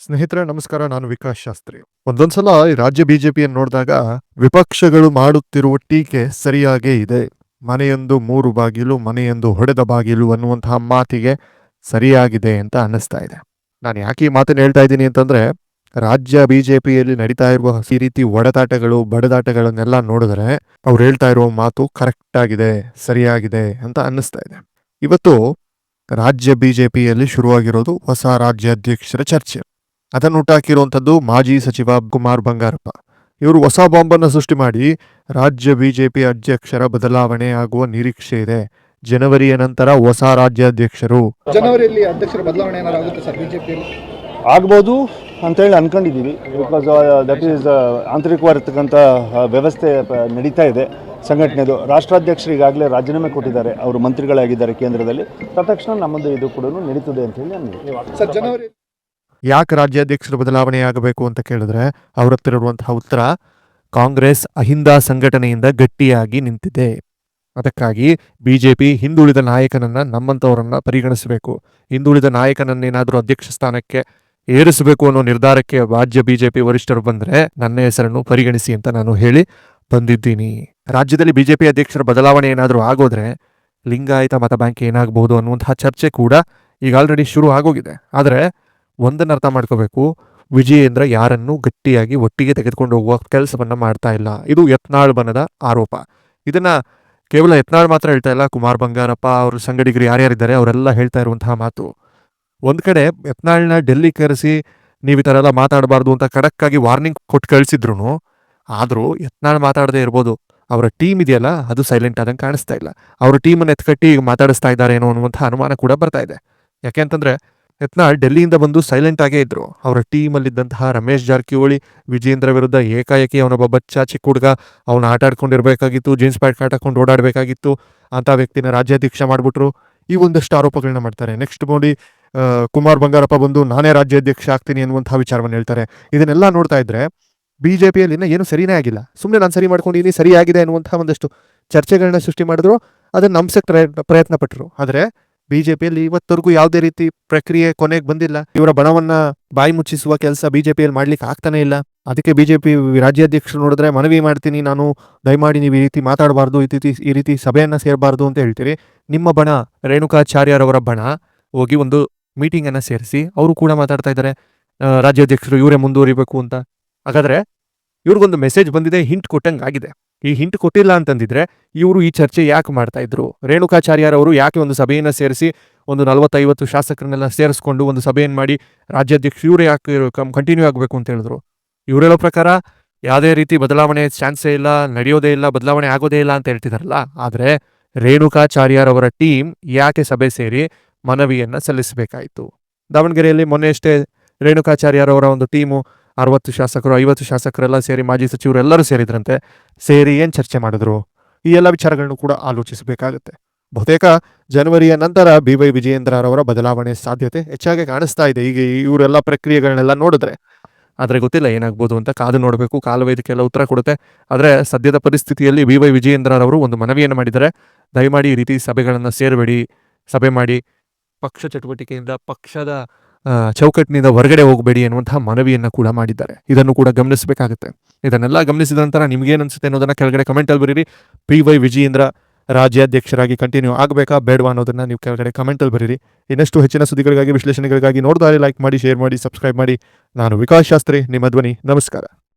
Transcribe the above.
ಸ್ನೇಹಿತರೆ, ನಮಸ್ಕಾರ. ನಾನು ವಿಕಾಸ್ ಶಾಸ್ತ್ರಿ. ಒಂದೊಂದ್ಸಲ ಈ ರಾಜ್ಯ ಬಿಜೆಪಿಯನ್ನು ನೋಡಿದಾಗ ವಿಪಕ್ಷಗಳು ಮಾಡುತ್ತಿರುವ ಟೀಕೆ ಸರಿಯಾಗೇ ಇದೆ. ಮನೆಯೊಂದು ಮೂರು ಬಾಗಿಲು, ಮನೆಯೊಂದು ಹೊಡೆದ ಬಾಗಿಲು ಅನ್ನುವಂತಹ ಮಾತಿಗೆ ಸರಿಯಾಗಿದೆ ಅಂತ ಅನ್ನಿಸ್ತಾ ಇದೆ. ನಾನು ಯಾಕೆ ಈ ಮಾತನ್ನು ಹೇಳ್ತಾ ಇದ್ದೀನಿ ಅಂತಂದ್ರೆ, ರಾಜ್ಯ ಬಿಜೆಪಿಯಲ್ಲಿ ನಡೀತಾ ಇರುವ ಈ ರೀತಿ ಒಡೆದಾಟಗಳು, ಬಡದಾಟಗಳನ್ನೆಲ್ಲ ನೋಡಿದ್ರೆ ಅವ್ರು ಹೇಳ್ತಾ ಇರುವ ಮಾತು ಕರೆಕ್ಟ್ ಆಗಿದೆ ಸರಿಯಾಗಿದೆ ಅಂತ ಅನ್ನಿಸ್ತಾ ಇದೆ. ಇವತ್ತು ರಾಜ್ಯ ಬಿಜೆಪಿಯಲ್ಲಿ ಶುರುವಾಗಿರೋದು ಹೊಸ ರಾಜ್ಯಾಧ್ಯಕ್ಷರ ಚರ್ಚೆ. ಅದನ್ನು ಉಂಟಾಕಿರುವಂಥದ್ದು ಮಾಜಿ ಸಚಿವ ಕುಮಾರ್ ಬಂಗಾರಪ್ಪ. ಇವರು ಹೊಸ ಬಾಂಬನ್ನು ಸೃಷ್ಟಿ ಮಾಡಿ ರಾಜ್ಯ ಬಿಜೆಪಿ ಅಧ್ಯಕ್ಷರ ಬದಲಾವಣೆ ಆಗುವ ನಿರೀಕ್ಷೆ ಇದೆ. ಜನವರಿಯ ನಂತರ ಹೊಸ ರಾಜ್ಯಾಧ್ಯಕ್ಷರು. ಜನವರಿಯಲ್ಲಿ ಅಧ್ಯಕ್ಷರ ಬದಲಾವಣೆ ಏನಾರು ಆಗುತ್ತೆ ಸರ್ ಬಿಜೆಪಿಯಲ್ಲಿ? ಆಗ್ಬೋದು ಅಂತೇಳಿ ಅನ್ಕೊಂಡಿದ್ದೀವಿ. ಬಿಕಾಸ್ ದಟ್ ಈಸ್ ಆಂತರಿಕವಾಗಿರ್ತಕ್ಕಂಥ ವ್ಯವಸ್ಥೆ ನಡೀತಾ ಇದೆ ಸಂಘಟನೆದು. ರಾಷ್ಟ್ರಾಧ್ಯಕ್ಷರು ಈಗಾಗಲೇ ರಾಜೀನಾಮೆ ಕೊಟ್ಟಿದ್ದಾರೆ. ಅವರು ಮಂತ್ರಿಗಳಾಗಿದ್ದಾರೆ ಕೇಂದ್ರದಲ್ಲಿ. ತತ್ಕ್ಷಣ ನಮ್ಮದು ಇದು ಕೂಡ ನಡೀತದೆ ಅಂತ ಹೇಳಿ ಸರ್ ಜನವರಿ ಯಾಕೆ ರಾಜ್ಯಾಧ್ಯಕ್ಷರ ಬದಲಾವಣೆ ಆಗಬೇಕು ಅಂತ ಕೇಳಿದ್ರೆ ಅವರ ಹತ್ರ ಇರುವಂತಹ ಉತ್ತರ, ಕಾಂಗ್ರೆಸ್ ಅಹಿಂದ ಸಂಘಟನೆಯಿಂದ ಗಟ್ಟಿಯಾಗಿ ನಿಂತಿದೆ. ಅದಕ್ಕಾಗಿ ಬಿಜೆಪಿ ಹಿಂದುಳಿದ ನಾಯಕನನ್ನ ನಮ್ಮಂಥವರನ್ನ ಪರಿಗಣಿಸಬೇಕು. ಹಿಂದುಳಿದ ನಾಯಕನನ್ನೇನಾದರೂ ಅಧ್ಯಕ್ಷ ಸ್ಥಾನಕ್ಕೆ ಏರಿಸಬೇಕು ಅನ್ನೋ ನಿರ್ಧಾರಕ್ಕೆ ರಾಜ್ಯ ಬಿಜೆಪಿ ವರಿಷ್ಠರು ಬಂದರೆ ನನ್ನ ಹೆಸರನ್ನು ಪರಿಗಣಿಸಿ ಅಂತ ನಾನು ಹೇಳಿ ಬಂದಿದ್ದೀನಿ. ರಾಜ್ಯದಲ್ಲಿ ಬಿಜೆಪಿ ಅಧ್ಯಕ್ಷರ ಬದಲಾವಣೆ ಏನಾದರೂ ಆಗೋದ್ರೆ ಲಿಂಗಾಯತ ಮತ ಬ್ಯಾಂಕ್ ಏನಾಗಬಹುದು ಅನ್ನುವಂತಹ ಚರ್ಚೆ ಕೂಡ ಈಗ ಆಲ್ರೆಡಿ ಶುರು ಆಗೋಗಿದೆ. ಆದರೆ ಒಂದನ್ನು ಅರ್ಥ ಮಾಡ್ಕೋಬೇಕು. ವಿಜಯೇಂದ್ರ ಯಾರನ್ನು ಗಟ್ಟಿಯಾಗಿ ಒಟ್ಟಿಗೆ ತೆಗೆದುಕೊಂಡು ಹೋಗುವ ಕೆಲಸವನ್ನ ಮಾಡ್ತಾ ಇಲ್ಲ. ಇದು ಯತ್ನಾಳ್ ಬನದ ಆರೋಪ. ಇದನ್ನ ಕೇವಲ ಯತ್ನಾಳ್ ಮಾತ್ರ ಹೇಳ್ತಾ ಇಲ್ಲ. ಕುಮಾರ್ ಬಂಗಾರಪ್ಪ ಅವ್ರ ಸಂಗಡಿಗರು ಯಾರ್ಯಾರಿದ್ದಾರೆ ಅವರೆಲ್ಲ ಹೇಳ್ತಾ ಇರುವಂತಹ ಮಾತು. ಒಂದು ಕಡೆ ಯತ್ನಾಳ್ನ ಡೆಲ್ಲಿ ಕರೆಸಿ ನೀವು ಈ ಥರ ಎಲ್ಲ ಮಾತಾಡಬಾರ್ದು ಅಂತ ಖಡಕ್ಕಾಗಿ ವಾರ್ನಿಂಗ್ ಕೊಟ್ಟು ಕಳಿಸಿದ್ರು ಆದರೂ ಯತ್ನಾಳ್ ಮಾತಾಡದೇ ಇರ್ಬೋದು. ಅವರ ಟೀಮ್ ಇದೆಯಲ್ಲ, ಅದು ಸೈಲೆಂಟ್ ಆದಂಗೆ ಕಾಣಿಸ್ತಾ ಇಲ್ಲ. ಅವರ ಟೀಮನ್ನು ಎತ್ಕಟ್ಟಿ ಮಾತಾಡಿಸ್ತಾ ಇದ್ದಾರೆ ಏನೋ ಅನ್ನುವಂಥ ಅನುಮಾನ ಕೂಡ ಬರ್ತಾ ಇದೆ. ಯಾಕೆಂತಂದ್ರೆ ಯತ್ನಾಳ್ ಡೆಲ್ಲಿಯಿಂದ ಬಂದು ಸೈಲೆಂಟ್ ಆಗೇ ಇದ್ರು. ಅವರ ಟೀಮಲ್ಲಿದ್ದಂತಹ ರಮೇಶ್ ಜಾರಕಿಹೊಳಿ, ವಿಜೇಂದ್ರ ವಿರುದ್ಧ ಏಕಾಏಕಿ ಅವನೊಬ್ಬ ಬಚ್ಚ ಚಿಕ್ಕ ಹುಡುಗ. ಅವನ ಆಟ ಆಡ್ಕೊಂಡಿರ್ಬೇಕಾಗಿತ್ತು ಜೀನ್ಸ್ ಪ್ಯಾಂಟ್ ಕಾಟಾಕೊಂಡು ಓಡಾಡಬೇಕಾಗಿತ್ತು. ಅಂತ ವ್ಯಕ್ತಿನ ರಾಜ್ಯಾಧ್ಯಕ್ಷ ಮಾಡಿಬಿಟ್ರು. ಈ ಒಂದಷ್ಟು ಆರೋಪಗಳನ್ನ ಮಾಡ್ತಾರೆ. ನೆಕ್ಸ್ಟ್ ನೋಡಿ ಕುಮಾರ್ ಬಂಗಾರಪ್ಪ ಬಂದು, ನಾನೇ ರಾಜ್ಯಾಧ್ಯಕ್ಷ ಆಗ್ತೀನಿ ಅನ್ನುವಂತಹ ವಿಚಾರವನ್ನು ಹೇಳ್ತಾರೆ. ಇದನ್ನೆಲ್ಲ ನೋಡ್ತಾ ಇದ್ರೆ, ಬಿಜೆಪಿಯಲ್ಲಿ ಇನ್ನ ಏನು ಸರಿನೇ ಆಗಿಲ್ಲ. ಸುಮ್ಮನೆ ನಾನು ಸರಿ ಮಾಡ್ಕೊಂಡಿದ್ದೀನಿ ಸರಿಯಾಗಿದೆ ಅನ್ನುವಂತಹ ಒಂದಷ್ಟು ಚರ್ಚೆಗಳನ್ನ ಸೃಷ್ಟಿ ಮಾಡಿದ್ರು. ಅದನ್ನ ಪ್ರಯತ್ನ ಪ್ರಯತ್ನ ಪಟ್ಟರು ಆದರೆ ಬಿಜೆಪಿಯಲ್ಲಿ ಇವತ್ತವರೆಗೂ ಯಾವುದೇ ರೀತಿ ಪ್ರಕ್ರಿಯೆ ಕೊನೆಗೆ ಬಂದಿಲ್ಲ. ಇವರ ಬಣವನ್ನ ಬಾಯಿ ಮುಚ್ಚಿಸುವ ಕೆಲಸ ಬಿಜೆಪಿಯಲ್ಲಿ ಮಾಡ್ಲಿಕ್ಕೆ ಆಗ್ತಾನೆ ಇಲ್ಲ. ಅದಕ್ಕೆ ಬಿಜೆಪಿ ರಾಜ್ಯಾಧ್ಯಕ್ಷರು ನೋಡಿದ್ರೆ, ಮನವಿ ಮಾಡ್ತೀನಿ, ನಾನು ದಯಮಾಡಿ ನೀವು ಈ ರೀತಿ ಮಾತಾಡಬಾರ್ದು, ಈ ರೀತಿ ಈ ರೀತಿ ಸಭೆಯನ್ನ ಸೇರಬಾರ್ದು ಅಂತ ಹೇಳ್ತೀರಿ. ನಿಮ್ಮ ಬಣ, ರೇಣುಕಾಚಾರ್ಯರವರ ಬಣ ಹೋಗಿ ಒಂದು ಮೀಟಿಂಗ್ ಅನ್ನ ಸೇರಿಸಿ, ಅವರು ಕೂಡ ಮಾತಾಡ್ತಾ ಇದ್ದಾರೆ. ರಾಜ್ಯಾಧ್ಯಕ್ಷರು ಇವರೇ ಮುಂದುವರಿಬೇಕು ಅಂತ. ಹಾಗಾದ್ರೆ ಇವ್ರಿಗೊಂದು ಮೆಸೇಜ್ ಬಂದಿದೆ ಹಿಂಟ್ ಕೊಟ್ಟಂಗೆ ಆಗಿದೆ. ಈ ಹಿಂಟ್ ಕೊಟ್ಟಿಲ್ಲ ಅಂತಂದಿದ್ರೆ ಇವರು ಈ ಚರ್ಚೆ ಯಾಕೆ ಮಾಡ್ತಾ ಇದ್ರು? ರೇಣುಕಾಚಾರ್ಯರವರು ಯಾಕೆ ಒಂದು ಸಭೆಯನ್ನು ಸೇರಿಸಿ ಒಂದು ನಲವತ್ತೈವತ್ತು ಶಾಸಕರನ್ನೆಲ್ಲ ಸೇರಿಸ್ಕೊಂಡು ಒಂದು ಸಭೆಯನ್ನು ಮಾಡಿ ರಾಜ್ಯಾಧ್ಯಕ್ಷ ಇವರೇ ಯಾಕೆ ಕಂಟಿನ್ಯೂ ಆಗಬೇಕು ಅಂತ ಹೇಳಿದ್ರು? ಇವ್ರು ಹೇಳೋ ಪ್ರಕಾರ ಯಾವುದೇ ರೀತಿ ಬದಲಾವಣೆ ಚಾನ್ಸೇ ಇಲ್ಲ, ನಡೆಯೋದೇ ಇಲ್ಲ, ಬದಲಾವಣೆ ಆಗೋದೇ ಇಲ್ಲ ಅಂತ ಹೇಳ್ತಿದಾರಲ್ಲ? ಆದರೆ ರೇಣುಕಾಚಾರ್ಯರವರ ಟೀಮ್ ಯಾಕೆ ಸಭೆ ಸೇರಿ ಮನವಿಯನ್ನ ಸಲ್ಲಿಸಬೇಕಾಯಿತು? ದಾವಣಗೆರೆಯಲ್ಲಿ ಮೊನ್ನೆ ಅಷ್ಟೇ ರೇಣುಕಾಚಾರ್ಯರವರ ಒಂದು ಟೀಮು ಅರವತ್ತು ಶಾಸಕರು, ಐವತ್ತು ಶಾಸಕರೆಲ್ಲ ಸೇರಿ ಮಾಜಿ ಸಚಿವರು ಎಲ್ಲರೂ ಸೇರಿದ್ರಂತೆ, ಸೇರಿ ಏನು ಚರ್ಚೆ ಮಾಡಿದ್ರು? ಈ ಎಲ್ಲ ವಿಚಾರಗಳನ್ನು ಕೂಡ ಆಲೋಚಿಸಬೇಕಾಗುತ್ತೆ. ಬಹುತೇಕ ಜನವರಿಯ ನಂತರ ಬಿ ವೈ ವಿಜಯೇಂದ್ರರವರ ಬದಲಾವಣೆ ಸಾಧ್ಯತೆ ಹೆಚ್ಚಾಗಿ ಕಾಣಿಸ್ತಾ ಇದೆ. ಈಗ ಇವರೆಲ್ಲ ಪ್ರಕ್ರಿಯೆಗಳನ್ನೆಲ್ಲ ನೋಡಿದ್ರೆ ಆದರೆ ಗೊತ್ತಿಲ್ಲ ಏನಾಗ್ಬೋದು ಅಂತ. ಕಾದು ನೋಡಬೇಕು ಕಾಲುವೆ ಇದಕ್ಕೆಲ್ಲ ಉತ್ತರ ಕೊಡುತ್ತೆ. ಆದರೆ ಸದ್ಯದ ಪರಿಸ್ಥಿತಿಯಲ್ಲಿ ಬಿ ವೈ ವಿಜಯೇಂದ್ರರವರು ಒಂದು ಮನವಿಯನ್ನು ಮಾಡಿದ್ದಾರೆ. ದಯಮಾಡಿ ಈ ರೀತಿ ಸಭೆಗಳನ್ನು ಸೇರಬೇಡಿ, ಸಭೆ ಮಾಡಿ ಪಕ್ಷ ಚಟುವಟಿಕೆಯಿಂದ ಪಕ್ಷದ ಚೌಕಟ್ಟಿನಿಂದ ಹೊರಗಡೆ ಹೋಗಬೇಡಿ ಅನ್ನುವಂತಹ ಮನವಿಯನ್ನು ಕೂಡ ಮಾಡಿದ್ದಾರೆ. ಇದನ್ನು ಕೂಡ ಗಮನಿಸಬೇಕಾಗುತ್ತೆ. ಇದನ್ನೆಲ್ಲ ಗಮನಿಸಿದ ನಂತರ ನಿಮ್ಗೇನು ಅನ್ಸುತ್ತೆ ಅನ್ನೋದನ್ನ ಕೆಳಗಡೆ ಕಮೆಂಟಲ್ಲಿ ಬರೀರಿ. ಪಿ ವೈ ವಿಜಯೇಂದ್ರ ರಾಜ್ಯಾಧ್ಯಕ್ಷರಾಗಿ ಕಂಟಿನ್ಯೂ ಆಗಬೇಕಾ ಬೇಡವಾ ಅನ್ನೋದನ್ನ ನೀವು ಕೆಳಗಡೆ ಕಮೆಂಟಲ್ಲಿ ಬರೀರಿ. ಇನ್ನಷ್ಟು ಹೆಚ್ಚಿನ ಸುದ್ದಿಗಳಿಗಾಗಿ, ವಿಶ್ಲೇಷಣೆಗಳಿಗಾಗಿ ನೋಡ್ದಾರೆ ಲೈಕ್ ಮಾಡಿ ಶೇರ್ ಮಾಡಿ ಸಬ್ಸ್ಕ್ರೈಬ್ ಮಾಡಿ. ನಾನು ವಿಕಾಸ್ ಶಾಸ್ತ್ರಿ, ನಿಮ್ಮ ಧ್ವನಿ, ನಮಸ್ಕಾರ.